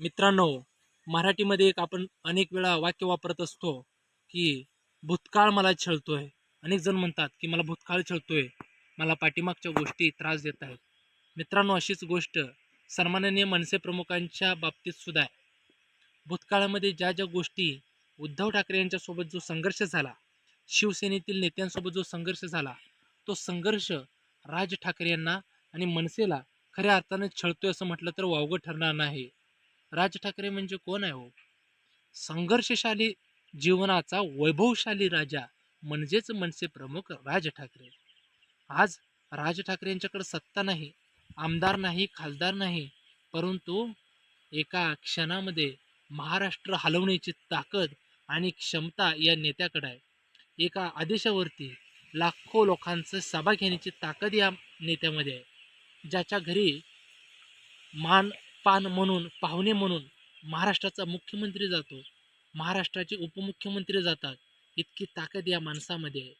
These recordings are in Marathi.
मित्रांनो मराठीमध्ये एक आपण अनेक वेळा वाक्य वापरत असतो की भूतकाळ मला छळतोय. अनेक जण म्हणतात की मला भूतकाळ छळतोय. मला पाठीमागच्या गोष्टी त्रास देत आहेत. मित्रांनो अशीच गोष्ट सन्माननीय मनसे प्रमुखांच्या बाबतीत सुद्धा आहे. भूतकाळामध्ये ज्या ज्या गोष्टी उद्धव ठाकरे यांच्यासोबत जो संघर्ष झाला शिवसेनेतील नेत्यांसोबत जो संघर्ष झाला तो संघर्ष राज ठाकरे यांना आणि मनसेला खऱ्या अर्थाने छळतोय असं म्हटलं तर वावगं ठरणार नाही. राज ठाकरे म्हणजे कोण आहे हो? संघर्षशाली जीवनाचा वैभवशाली राजा म्हणजेच मनसे प्रमुख राज ठाकरे. आज राज ठाकरे यांच्याकडे सत्ता नाही आमदार नाही खासदार नाही परंतु एका क्षणामध्ये महाराष्ट्र हलवण्याची ताकद आणि क्षमता या नेत्याकडे आहे. एका आदेशावरती लाखो लोकांचं सभा घेण्याची ताकद या नेत्यामध्ये आहे. ज्याच्या घरी मान पान म्हणून पाहुणे म्हणून महाराष्ट्राचा मुख्यमंत्री जातो. महाराष्ट्राचे उपमुख्यमंत्री जातात. इतकी ताकद या माणसामध्ये आहे.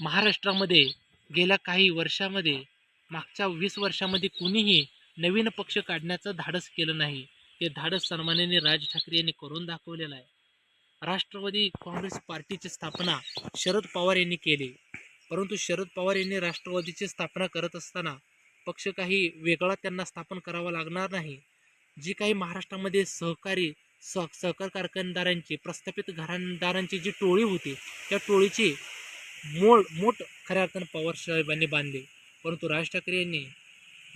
महाराष्ट्रामध्ये गेल्या काही वर्षामध्ये मागच्या वीस वर्षामध्ये कुणीही नवीन पक्ष काढण्याचं धाडस केलं नाही. ते धाडस सन्मानाने राज ठाकरे यांनी करून दाखवलेलं आहे. राष्ट्रवादी काँग्रेस पार्टीची स्थापना शरद पवार यांनी केली. परंतु शरद पवार यांनी राष्ट्रवादीची स्थापना करत असताना पक्ष काही वेगळा त्यांना स्थापन करावा लागणार नाही. जी काही महाराष्ट्रामध्ये सहकारी सह सहकार कारखानदारांची प्रस्थापित घराणदारांची जी टोळी होती त्या टोळीची मोड मोठ खऱ्या अर्थानं पवार साहेबांनी बांधली. परंतु राज ठाकरे यांनी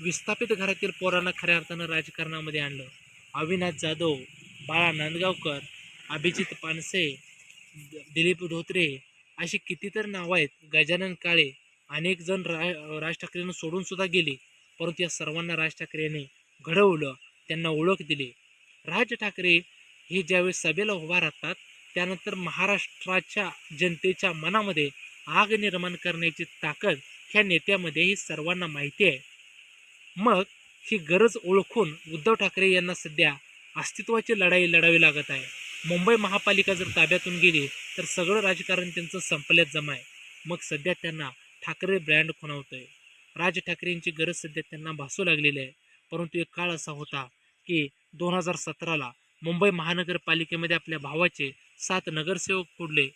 विस्थापित घरातील पोरांना खऱ्या अर्थानं राजकारणामध्ये आणलं. अविनाश जाधव बाळा नांदगावकर अभिजित पानसे द- दिलीप धोत्रे अशी कितीतरी नावं आहेत. गजानन काळे अनेक जण रा राज ठाकरेंना सोडून सुद्धा गेले परंतु या सर्वांना राज ठाकरेने घडवलं त्यांना ओळख दिली. राज ठाकरे हे ज्यावेळेस सभेला उभा राहतात त्यानंतर महाराष्ट्राच्या जनतेच्या मनामध्ये आग निर्माण करण्याची ताकद ह्या नेत्यामध्ये ही सर्वांना माहिती आहे. मग ही गरज ओळखून उद्धव ठाकरे यांना सध्या अस्तित्वाची लढाई लढावी लागत आहे. मुंबई महापालिका जर ताब्यातून गेली तर सगळं राजकारण त्यांचं संपल्यात जमा आहे. मग सध्या त्यांना ठाकरे ब्रँड खुणावतोय. राज ठाकरेंची गरज सध्या त्यांना भासू लागलेली आहे. परंतु एक काळ असा होता की दोन हजार सतराला मुंबई महानगरपालिकेमध्ये आपल्या भावाचे सात नगरसेवक फोडले.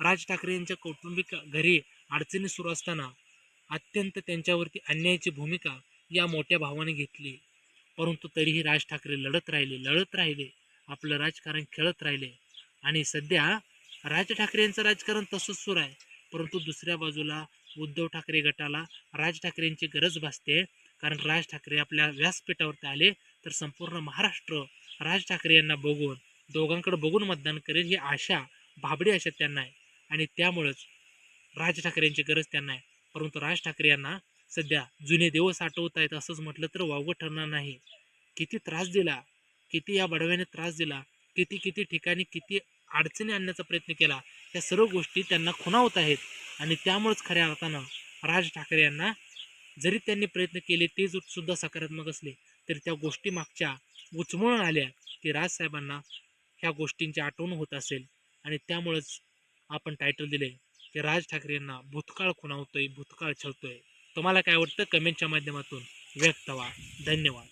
राज ठाकरे यांच्या कौटुंबिक घरी अडचणी सुरू असताना अत्यंत त्यांच्यावरती अन्यायाची भूमिका या मोठ्या भावाने घेतली. परंतु तरीही राज ठाकरे लढत राहिले लढत राहिले आपलं राजकारण खेळत राहिले. आणि सध्या राज ठाकरे यांचं राजकारण तसंच सुरू आहे. परंतु दुसऱ्या बाजूला उद्धव ठाकरे गटाला राज ठाकरेंची गरज भासते. कारण राज ठाकरे आपल्या व्यासपीठावरती आले तर संपूर्ण महाराष्ट्र राज ठाकरे यांना बघून दोघांकडे बघून मतदान करेल ही आशा भाबडी आशा त्यांना आहे. आणि त्यामुळंच राज ठाकरेंची गरज त्यांना आहे. परंतु राज ठाकरे यांना सध्या जुने दिवस आठवत आहेत असंच म्हटलं तर वावगं ठरणार नाही. किती त्रास दिला किती या बडव्याने त्रास दिला किती किती ठिकाणी किती अडचणी आणण्याचा प्रयत्न केला या सर्व गोष्टी त्यांना खुणावत आहेत. आणि त्यामुळेच खऱ्या अर्थानं राज ठाकरे यांना जरी त्यांनी प्रयत्न केले ते सुद्धा सकारात्मक असले तरी त्या गोष्टी मागच्या उचमळून आल्या की राजसाहेबांना ह्या गोष्टींची आठवण होत असेल. आणि त्यामुळेच आपण टायटल दिले की राज ठाकरे यांना भूतकाळ खुणावतोय भूतकाळ छळतोय. तुम्हाला काय वाटतं? कमेंटच्या माध्यमातून व्यक्त व्हा. धन्यवाद.